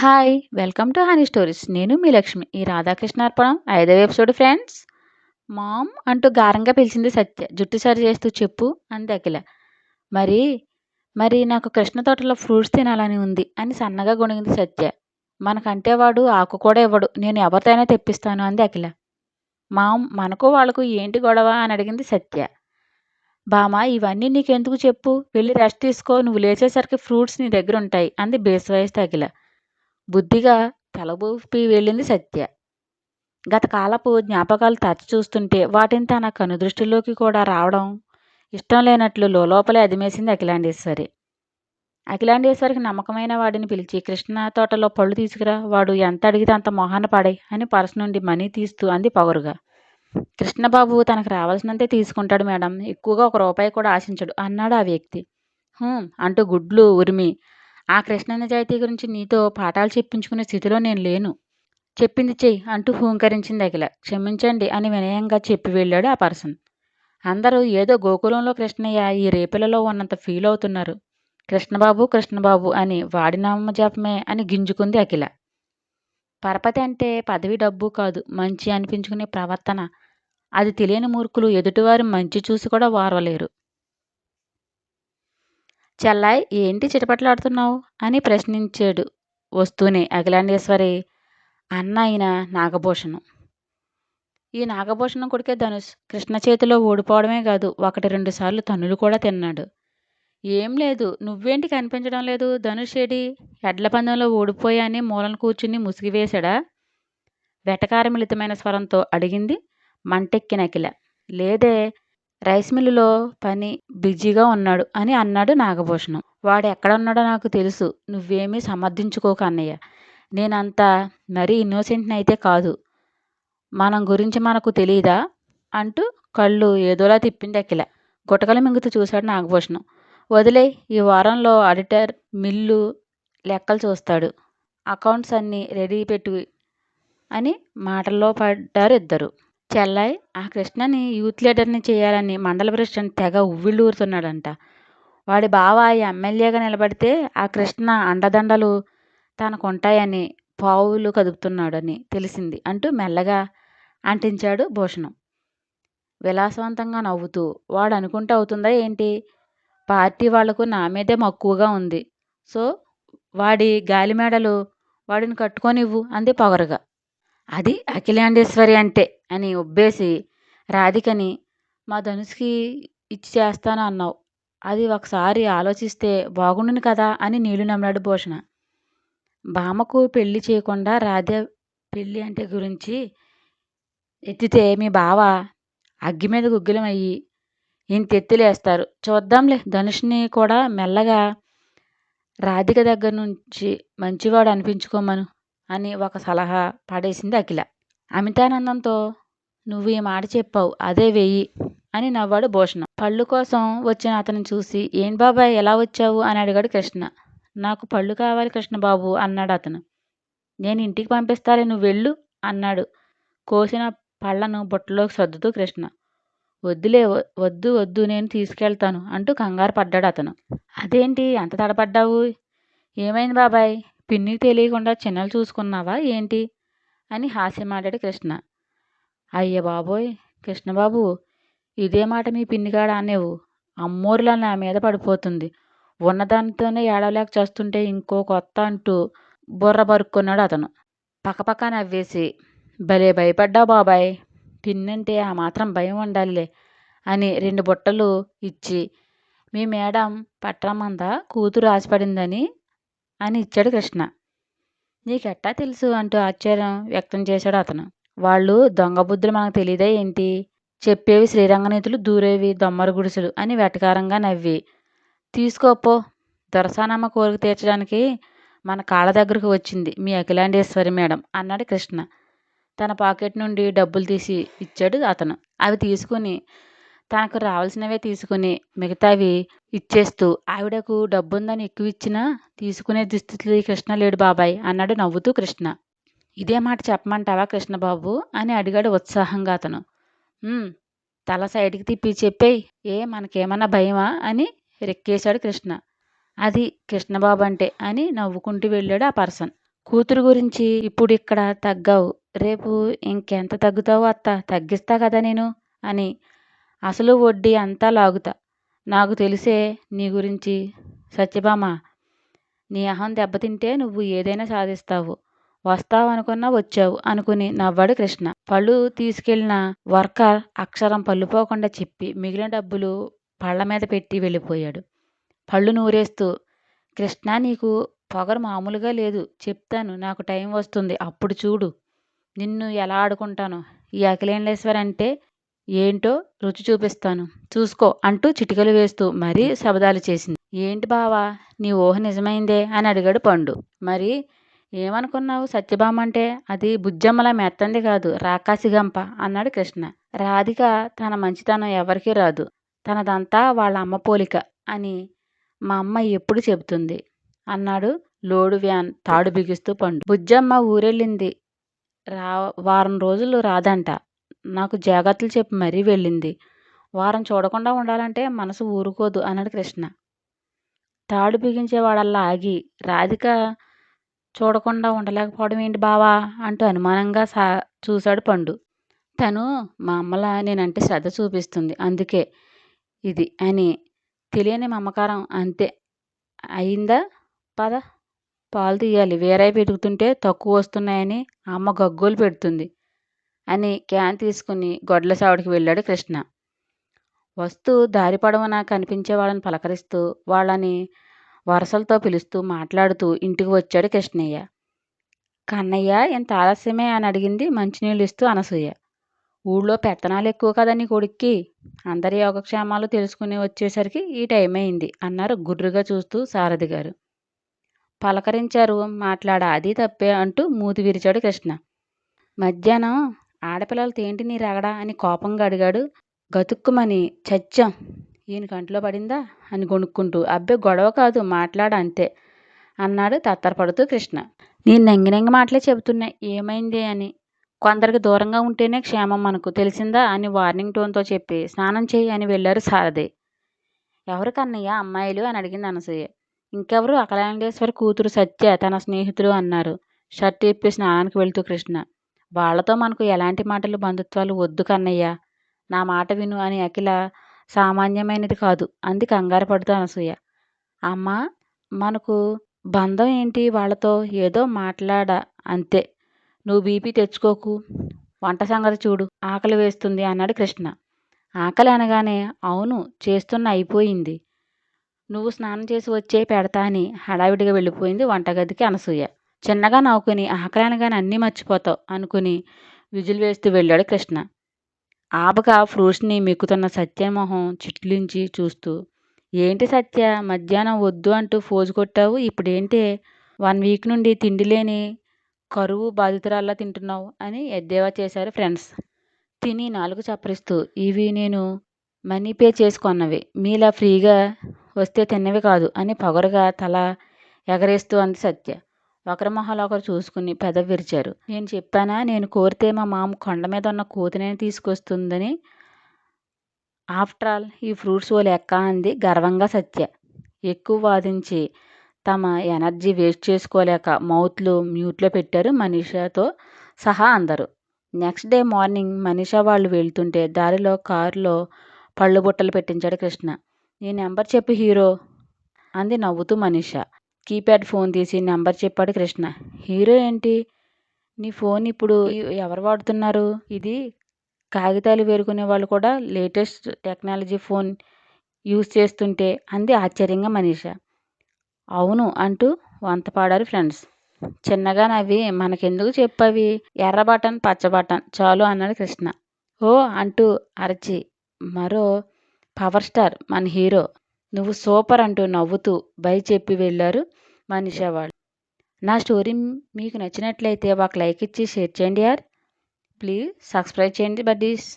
Hi welcome to honey stories నేను మీ లక్ష్మి. ఈ రాధాకృష్ణార్పణం ఐదవ ఎపిసోడ్ ఫ్రెండ్స్ మామ్ అంటూ గారంగా పిలిచింది సత్య. జుట్టు సరి చేస్తూ చెప్పు అంది అఖిల మరి మరి నాకు కృష్ణ తోటలో ఫ్రూట్స్ తినాలని ఉంది అని సన్నగా గొణిగింది సత్య. మనకంటే వాడు ఆకు కూడా ఇవ్వడు. నేను ఎవరితోనే తెప్పిస్తాను అంది అఖిల మామ్ మనకు వాళ్ళకు ఏంటి గొడవ అని అడిగింది సత్య. బామా ఇవన్నీ నీకెందుకు చెప్పు? వెళ్ళి రెస్ట్ తీసుకో. నువ్వు లేచేసరికి ఫ్రూట్స్ నీ దగ్గర ఉంటాయి అంది బేస్ వయసు అఖిల బుద్ధిగా తలబూపి వెళ్ళింది సత్య. గత కాలపు జ్ఞాపకాలు తరచి చూస్తుంటే వాటిని తన కనుదృష్టిలోకి కూడా రావడం ఇష్టం లేనట్లు లోపలే అదిమేసింది అఖిలాండేశ్వరి. అఖిలాండేశ్వరికి నమ్మకమైన వాడిని పిలిచి కృష్ణ తోటలో పళ్ళు తీసుకురా వాడు ఎంత అడిగితే అంత మొహాన పడాయి అని పర్స్ నుండి మనీ తీస్తూ అంది పవరుగా కృష్ణబాబు తనకు రావాల్సినంతే తీసుకుంటాడు మేడం ఎక్కువగా ఒక రూపాయి కూడా ఆశించడు అన్నాడు ఆ వ్యక్తి. అంటూ గుడ్లు ఉరిమి ఆ కృష్ణ నిజాయితీ గురించి నీతో పాఠాలు చెప్పించుకునే స్థితిలో నేను లేను. చెప్పింది చెయ్యి అంటూ హూంకరించింది అఖిల. క్షమించండి అని వినయంగా చెప్పి వెళ్ళాడు ఆ పర్సన్. అందరూ ఏదో గోకులంలో కృష్ణయ్య ఈ రేపులలో ఉన్నంత ఫీల్ అవుతున్నారు. కృష్ణబాబు కృష్ణబాబు అని వాడినామ జాపమే అని గింజుకుంది అఖిల. పరపతి అంటే పదవి డబ్బు కాదు మంచి అనిపించుకునే ప్రవర్తన. అది తెలియని మూర్ఖులు ఎదుటివారు మంచి చూసి కూడా వారవలేరు. చెల్లాయ్ ఏంటి చిటపట్లాడుతున్నావు? అని ప్రశ్నించాడు వస్తూనే అఖిలాండేశ్వరి. అన్న అయిన నాగభూషణం. ఈ నాగభూషణం కొడుకే ధనుష్. కృష్ణ చేతిలో ఓడిపోవడమే కాదు ఒకటి రెండు సార్లు తన్నులు కూడా తిన్నాడు. ఏం లేదు నువ్వేంటి కనిపించడం లేదు? ధనుష్ ఏడి? ఎడ్ల పందెంలో ఓడిపోయాని మూలన కూర్చుని ముసిగివేశాడా? వెటకారమిళితమైన స్వరంతో అడిగింది మంటెక్కిన అఖిల. లేదే రైస్ మిల్లులో పని బిజీగా ఉన్నాడు అని అన్నాడు నాగభూషణం. వాడు ఎక్కడ ఉన్నాడో నాకు తెలుసు. నువ్వేమీ సమర్థించుకోక అన్నయ్య. నేనంత మరీ ఇన్నోసెంట్ని అయితే కాదు. మనం గురించి మనకు తెలియదా అంటూ కళ్ళు ఏదోలా తిప్పింది అఖిల. గుటకల మింగుతూ చూశాడు నాగభూషణం. వదిలే ఈ వారంలో ఆడిటర్ మిల్లు లెక్కలు చూస్తాడు. అకౌంట్స్ అన్నీ రెడీ పెట్టు అని మాటల్లో పడ్డారు ఇద్దరు. చెల్లై ఆ కృష్ణని యూత్ లీడర్ని చేయాలని మండల ప్రెసిడెంట్ తెగ ఉవ్విళ్ళూరుతున్నాడంట. వాడి బావ ఎమ్మెల్యేగా నిలబడితే ఆ కృష్ణ అండదండలు తనకుంటాయని పావులు కదుపుతున్నాడని తెలిసింది అంటూ మెల్లగా అంటించాడు భూషణం. విలాసవంతంగా నవ్వుతూ వాడు అనుకుంటే అవుతుందా ఏంటి? పార్టీ వాళ్ళకు నా మీదే మక్కువగా ఉంది. సో వాడి గాలిమేడలు వాడిని కట్టుకొనివ్వు అంది పొగరుగా. అది అఖిలాండేశ్వరి అంటే అని ఉబ్బేసి రాధికని మా ధనుష్కి ఇచ్చి చేస్తాను అన్నావు. అది ఒకసారి ఆలోచిస్తే బాగుండును కదా అని నీళ్ళు నమ్మాడు భూషణ. బామకు పెళ్ళి చేయకుండా రాధ పెళ్ళి అంటే గురించి ఎత్తితే మీ బావ అగ్గి మీద గుగ్గిలం అయ్యి ఇంత చూద్దాంలే. ధనుష్ని కూడా మెల్లగా రాధిక దగ్గర నుంచి మంచివాడు అనిపించుకోమను అని ఒక సలహా పడేసింది అఖిల. అమితానందంతో నువ్వు ఈ మాట చెప్పావు అదే వెయ్యి అని నవ్వాడు భూషణం. పళ్ళు కోసం వచ్చిన అతను చూసి ఏం బాబాయ్ ఎలా వచ్చావు? అని అడిగాడు కృష్ణ. నాకు పళ్ళు కావాలి కృష్ణబాబు అన్నాడు అతను. నేను ఇంటికి పంపిస్తాలే నువ్వు వెళ్ళు అన్నాడు. కోసిన పళ్ళను బుట్టలోకి సర్దుతూ కృష్ణ. వద్దులే వద్దు వద్దు నేను తీసుకెళ్తాను అంటూ కంగారు పడ్డాడు అతను. అదేంటి అంత తడపడ్డావు? ఏమైంది బాబాయ్? పిన్నికి తెలియకుండా చిన్నలు చూసుకున్నావా? ఏంటి? అని హాస్యమాడాడు కృష్ణ. అయ్య బాబోయ్! కృష్ణబాబు ఇదే మాట మీ పిన్నిగాడ అనేవు అమ్మోరులా నా మీద పడిపోతుంది. ఉన్నదానితోనే ఏడవలేక చేస్తుంటే ఇంకో కొత్త అంటూ బుర్ర బరుక్కున్నాడు అతను. పక్కపక్క నవ్వేసి భలే భయపడ్డా బాబాయ్! పిన్నంటే ఆ మాత్రం భయం ఉండాలిలే అని రెండు బుట్టలు ఇచ్చి మీ మేడం పట్టమందా కూతురు ఆశపడిందని అని ఇచ్చాడు కృష్ణ. నీకెట్టా తెలుసు అంటూ ఆశ్చర్యం వ్యక్తం చేశాడు అతను. వాళ్ళు దొంగ బుద్ధులు మనకు తెలియదా ఏంటి? చెప్పేవి శ్రీరంగనీతులు దూరేవి దొమ్మర గుడిసెలు అని వెటకారంగా నవ్వి. తీసుకోపో దొరసానమ్మ కోరిక తీర్చడానికి మన కాళ్ళ దగ్గరకు వచ్చింది. మీ అఖిలాండేశ్వరి మేడం అన్నాడు కృష్ణ. తన పాకెట్ నుండి డబ్బులు తీసి ఇచ్చాడు అతను. అవి తీసుకుని తనకు రావాల్సినవే తీసుకుని మిగతావి ఇచ్చేస్తూ ఆవిడకు డబ్బుందని ఎక్కువ ఇచ్చినా తీసుకునే దుస్థితిలో కృష్ణ లేడు బాబాయ్ అన్నాడు నవ్వుతూ కృష్ణ. ఇదే మాట చెప్పమంటావా కృష్ణబాబు? అని అడిగాడు ఉత్సాహంగా అతను. తల సైడ్కి తిప్పి చెప్పేయి ఏ మనకేమన్నా భయమా? అని రెక్కేశాడు కృష్ణ. అది కృష్ణబాబు అంటే అని నవ్వుకుంటూ వెళ్ళాడు ఆ పర్సన్. కూతురు గురించి ఇప్పుడు ఇక్కడ తగ్గావు రేపు ఇంకెంత తగ్గుతావు అత్త? తగ్గిస్తా కదా నేను అని అసలు వడ్డీ అంతా లాగుతా. నాకు తెలిసే నీ గురించి. సత్యభామ నీ అహం దెబ్బతింటే నువ్వు ఏదైనా సాధిస్తావు. వస్తావు అనుకున్నా వచ్చావు అనుకుని నవ్వాడు కృష్ణ. పళ్ళు తీసుకెళ్ళిన వర్కర్ అక్షరం పళ్ళుపోకుండా చెప్పి మిగిలిన డబ్బులు పళ్ళ మీద పెట్టి వెళ్ళిపోయాడు. పళ్ళు నూరేస్తూ కృష్ణ నీకు పొగరు మామూలుగా లేదు. చెప్తాను నాకు టైం వస్తుంది. అప్పుడు చూడు. నిన్ను ఎలా ఆడుకుంటాను. ఈ అఖిలేండేశ్వర్ అంటే ఏంటో రుచి చూపిస్తాను. చూసుకో అంటూ చిటికలు వేస్తూ మరీ శబదాలు చేసింది. ఏంటి బావా నీ ఊహ నిజమైందే అని అడిగాడు పండు. మరి ఏమనుకున్నావు? సత్యభామ అంటే అది బుజ్జమ్మలా మెత్తంది కాదు రాకాసిగంప అన్నాడు కృష్ణ. రాధిక తన మంచితనం ఎవరికీ రాదు. తనదంతా వాళ్ళ అమ్మ పోలిక అని మా అమ్మ ఎప్పుడు చెబుతుంది? అన్నాడు లోడు వ్యాన్ తాడు బిగిస్తూ పండు. బుజ్జమ్మ ఊరెళ్ళింది రా వారం రోజులు రాదంట. నాకు జాగ్రత్తలు చెప్పి మరీ వెళ్ళింది. వారం చూడకుండా ఉండాలంటే మనసు ఊరుకోదు అన్నాడు కృష్ణ. తాడు బిగించేవాడల్లా ఆగి రాధిక చూడకుండా ఉండలేకపోవడం ఏంటి బావా అంటూ అనుమానంగా సా చూశాడు పండు. తను మా అమ్మలా నేనంటే శ్రద్ధ చూపిస్తుంది అందుకే ఇది అని తెలియని మమకారం అంతే. అయిందా? పద పాలు తీయాలి. వేరే వెతుకుతుంటే తక్కువ వస్తున్నాయని అమ్మ గగ్గోలు పెడుతుంది. అని క్యాన్ తీసుకుని గొడ్ల సావుడికి వెళ్ళాడు కృష్ణ. వస్తూ దారి పొడవునా కనిపించే వాళ్ళని పలకరిస్తూ వాళ్ళని వరసలతో పిలుస్తూ మాట్లాడుతూ ఇంటికి వచ్చాడు కృష్ణయ్య. కన్నయ్య ఇంత ఆలస్యమే? అని అడిగింది మంచినీళ్ళు ఇస్తూ అనసూయ. ఊళ్ళో పెత్తనాలు ఎక్కువ కదా నీ కొడుక్కి? అందరి యోగక్షేమాలు తెలుసుకుని వచ్చేసరికి ఈ టైం అయింది అన్నారు గుర్రుగా చూస్తూ సారథి గారు. పలకరించారు మాట్లాడ అది తప్పే అంటూ మూతి విరిచాడు కృష్ణ. మధ్యాహ్నం ఆడపిల్లలతో ఏంటి నీ రగడా అని కోపంగా అడిగాడు. గతుక్కుమని చచ్చాం. ఈయన కంట్లో పడిందా? అని కొనుక్కుంటూ అబ్బే గొడవ కాదు మాట్లాడ అంతే అన్నాడు తత్తరపడుతూ కృష్ణ. నేను నెంగినెంగి మాటలే చెబుతున్నా ఏమైంది అని. కొందరికి దూరంగా ఉంటేనే క్షేమం మనకు. తెలిసిందా? అని వార్నింగ్ టోన్తో చెప్పి స్నానం చేయి అని వెళ్ళారు సారథి. ఎవరు కన్నయ్య? అమ్మాయిలు? అని అడిగింది అనసూయ. ఇంకెవరు? అఖలాండేశ్వరి కూతురు సత్య తన స్నేహితులు అన్నారు. షర్ట్ ఇప్పి స్నానానికి వెళ్తూ కృష్ణ. వాళ్ళతో మనకు ఎలాంటి మాటలు బంధుత్వాలు వద్దు కన్నయ్య. నా మాట విను అని అఖిల సామాన్యమైనది కాదు. అంది కంగారు పడుతూ అనసూయ. అమ్మ మనకు బంధం ఏంటి? వాళ్ళతో ఏదో మాట్లాడ అంతే. నువ్వు బీపీ తెచ్చుకోకు. వంట సంగతి చూడు. ఆకలి వేస్తుంది అన్నాడు కృష్ణ. ఆకలి అనగానే అవును చేస్తున్న అయిపోయింది. నువ్వు స్నానం చేసి వచ్చే పెడతా అని హడావిడిగా వెళ్ళిపోయింది వంటగదికి అనసూయ. చిన్నగా నవ్వుకుని ఆకలినగానే అన్నీ మర్చిపోతావు అనుకుని విజులు వేస్తూ వెళ్ళాడు కృష్ణ. ఆపగా ఫ్రూట్స్ని మిక్కుతున్న సత్యమోహం చిట్లించి చూస్తూ ఏంటి సత్య మధ్యాహ్నం వద్దు అంటూ ఫోజు కొట్టావు? ఇప్పుడేంటి? వన్ వీక్ నుండి తిండి లేని కరువు బాధితురాల్లా తింటున్నావు? అని ఎద్దేవా చేశారు ఫ్రెండ్స్. తిని నాలుగు చప్పరిస్తూ ఇవి నేను మనీ పే చేసుకున్నవి. మీలా ఫ్రీగా వస్తే తిన్నవి కాదు అని పొగరుగా తల ఎగరేస్తూ అంది సత్య. ఒకరి మొహాలు ఒకరు చూసుకుని పెదవి విరిచారు. నేను చెప్పానా? నేను కోరితే మా మామ కొండ మీద ఉన్న కోతినే తీసుకొస్తుందని? ఆఫ్టర్ ఆల్ ఈ ఫ్రూట్స్ ఓ లెక్క అంది గర్వంగా సత్య. ఎక్కువ వాదించి తమ ఎనర్జీ వేస్ట్ చేసుకోలేక మౌత్లు మ్యూట్లో పెట్టారు మనీషాతో సహా అందరూ. నెక్స్ట్ డే మార్నింగ్ మనీషా వాళ్ళు వెళ్తుంటే దారిలో కారులో పళ్ళు బుట్టలు పెట్టించాడు కృష్ణ. నీ నెంబర్ చెప్పు హీరో అంది నవ్వుతూ మనీషా. కీప్యాడ్ ఫోన్ తీసి నెంబర్ చెప్పాడు కృష్ణ. హీరో ఏంటి? నీ ఫోన్ ఇప్పుడు ఎవరు వాడుతున్నారు? ఇది కాగితాలు వేరుకునే వాళ్ళు కూడా లేటెస్ట్ టెక్నాలజీ ఫోన్ యూజ్ చేస్తుంటే అంది ఆశ్చర్యంగా మనీష. అవును అంటూ వంత పాడారు ఫ్రెండ్స్. చిన్నగా నవ్వి మనకెందుకు చెప్పవి? ఎర్ర బటన్ పచ్చ బటన్ చాలు అన్నాడు కృష్ణ. ఓ అంటూ అరచి మరో పవర్ స్టార్ మన హీరో. నువ్వు సూపర్ అంటూ నవ్వుతూ బై చెప్పి వెళ్ళారు మనీషా వాళ్ళు. నా స్టోరీ మీకు నచ్చినట్లయితే ఒక లైక్ ఇచ్చి షేర్ చేయండి యార్. ప్లీజ్ సబ్స్క్రైబ్ చేయండి బడ్డీస్.